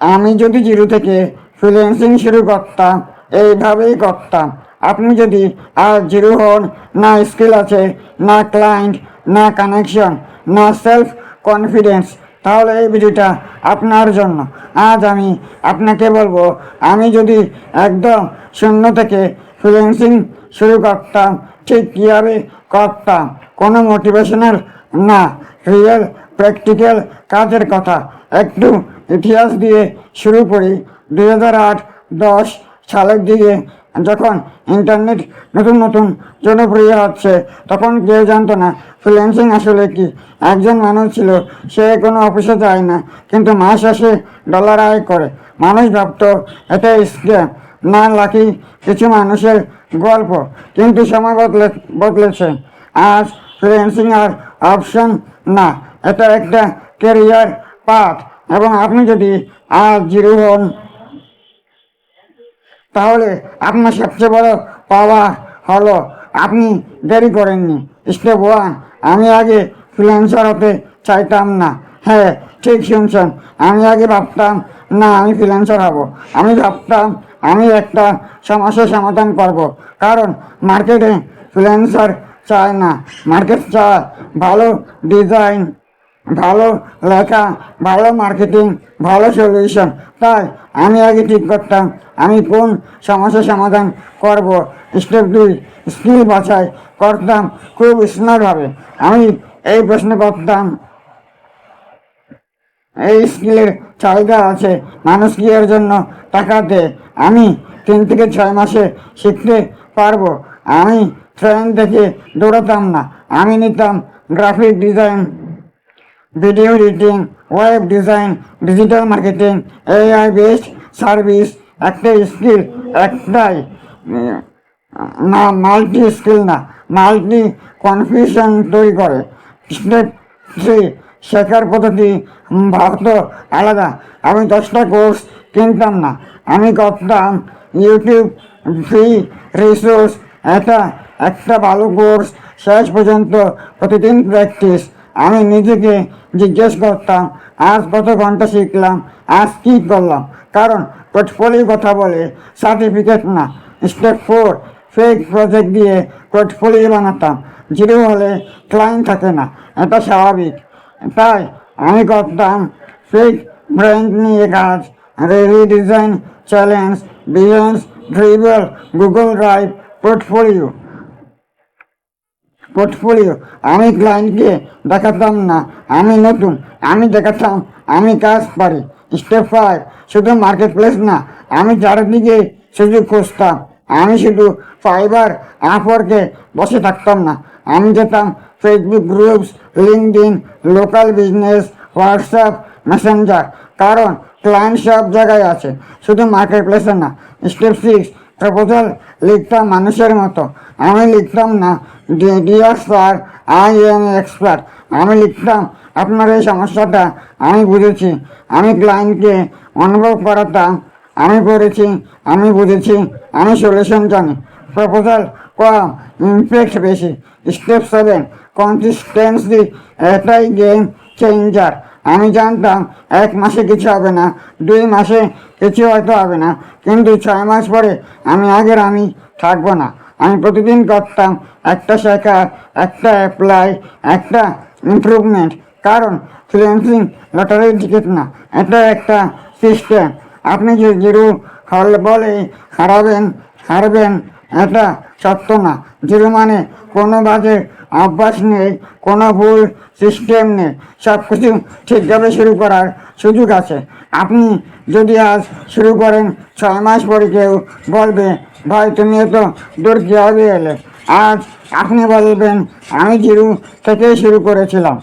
আমি যদি জিরো থেকে ফ্রিল্যান্সিং শুরু করতাম, এইভাবেই করতাম। আপনি যদি আর জিরো হন, না স্কিল আছে, না ক্লায়েন্ট না কানেকশন না সেলফ কনফিডেন্স তাহলে এই ভিডিওটা আপনার জন্য। আজ আমি আপনাকে বলব, আমি যদি একদম শূন্য থেকে ফ্রিল্যান্সিং শুরু করতাম, ঠিক কীভাবে করতাম? কোনো মোটিভেশনাল না রিয়েল প্র্যাকটিক্যাল কাজের কথা। একটু ইতিহাস দিয়ে শুরু করি। দু হাজার আট, দশ সালের দিকে যখন ইন্টারনেট নতুন নতুন জনপ্রিয় হচ্ছে, তখন কেউ জানতো না ফ্রিল্যান্সিং আসলে কি। একজন মানুষ ছিল, সে কোনো অফিসে যায় না, কিন্তু মাস শেষে ডলার আয় করে। মানুষ ভাবতো এটা স্ক্যাম, না লাকি কিছু মানুষের গল্প। কিন্তু সময় বদলে, বদলেছে। আজ ফ্রিল্যান্সিং আর অপশন না, এটা একটা কেরিয়ার পাথ এবং আপনি যদি আজ জিরো হন, তাহলে আপনার সবচেয়ে বড় পাওয়া হলো আপনি দেরি করেননি। স্টেপ ওয়ান, আমি আগে ফ্রিল্যান্সার হতে চাইতাম না। হ্যাঁ ঠিক শুনছেন, আমি আগে ভাবতাম, না, আমি ফ্রিল্যান্সার হব। আমি ভাবতাম, আমি একটা সমস্যার সমাধান করব। কারণ মার্কেটে ফ্রিল্যান্সার চায় না। মার্কেট চায় ভালো ডিজাইন ভালো লেখা, ভালো মার্কেটিং ভালো সলিউশন তাই আমি আগে ঠিক করতাম। আমি কোন সমস্যার সমাধান করব? স্টেপ দুই স্কিল বাছাই করতাম খুব স্মার্টভাবে আমি এই প্রশ্ন করতাম, এই স্কিলের চাহিদা আছে, মানুষ কি এর জন্য টাকা দেয়? আমি তিন থেকে ছয় মাসে শিখতে পারব। আমি ট্রেন থেকে দৌড়াতাম না। আমি নিতাম graphic design video editing web design digital marketing AI based service একটা স্কিল একটাই না মাল্টি স্কিল না মাল্টি কনফিউশন তৈরি করে। স্টেপ থ্রি শেখার পদ্ধতি ভারত আলাদা। আমি দশটা কোর্স কিনতাম না। আমি করতাম ইউটিউব ফ্রি রিসোর্স এটা একটা ভালো কোর্স শেষ পর্যন্ত প্রতিদিন প্র্যাকটিস আমি নিজেকে জিজ্ঞেস করতাম, আজ কত ঘণ্টা শিখলাম, আজ কী করলাম? কারণ পোর্টফোলিও কথা বলে সার্টিফিকেট না স্টেপ ফোর ফেক প্রজেক্ট দিয়ে পোর্টফোলিও বানাতাম। জিরো হলে ক্লায়েন্ট থাকে না, এটা স্বাভাবিক। তাই আমি করতাম ফেক ব্র্যান্ড নিয়ে কাজ rally design challenge business Dribbble Google Drive portfolio portfolio আমি ক্লায়েন্টকে দেখাতাম না। আমি নতুন। আমি দেখাতাম। আমি কাজ পারি। স্টেপ ফাইভ শুধু মার্কেট প্লেস না। আমি চারিদিকে সুযোগ খুঁজতাম। আমি শুধু ফাইবার আপওয়ার্কে বসে থাকতাম না। আমি যেতাম Facebook groups LinkedIn local business WhatsApp Messenger কারণ ক্লায়েন্ট সব জায়গায় আছে। শুধু মার্কেট প্লেসে না। স্টেপ সিক্স প্রপোজাল লিখতাম মানুষের মতো। আমি লিখতাম না। Dear sir, I am expert. আমি লিখতাম, আপনার এই সমস্যাটা আমি বুঝেছি। আমি ক্লায়েন্টকে অনুভব করাতাম আমি করেছি। আমি বুঝেছি। আমি সলিউশন জানি। প্রপোজাল কম ইমপ্যাক্ট বেশি। স্টেপ সেভেন, কনসিস্টেন্সি, এটাই গেম চেঞ্জার। আমি জানতাম এক মাসে কিছু হবে না, দুই মাসে কিছু হয়তো হবে না, কিন্তু ছয় মাস পরে আমি আগের আমি থাকব না। আমি প্রতিদিন করতাম একটা শেখা একটা অ্যাপ্লাই একটা ইমপ্রুভমেন্ট কারণ ফ্রিল্যান্সিং লটারির টিকিট না, এটা একটা সিস্টেম আপনি যে জিরো হল বলে হারাবেন, হারবেন, এটা সত্য না। জিরো মানে কোনো বাজে অভ্যাস নেই, কোনো ভুল সিস্টেম নেই সব কিছু ঠিকভাবে শুরু করার সুযোগ আছে। আপনি যদি আজ শুরু করেন, ছয় মাস পরে কেউ বলবে, ভাই, তুমি তো দূর কীভাবে এলে? আজ আপনি বলবেন, আমি জিরু থেকেই শুরু করেছিলাম।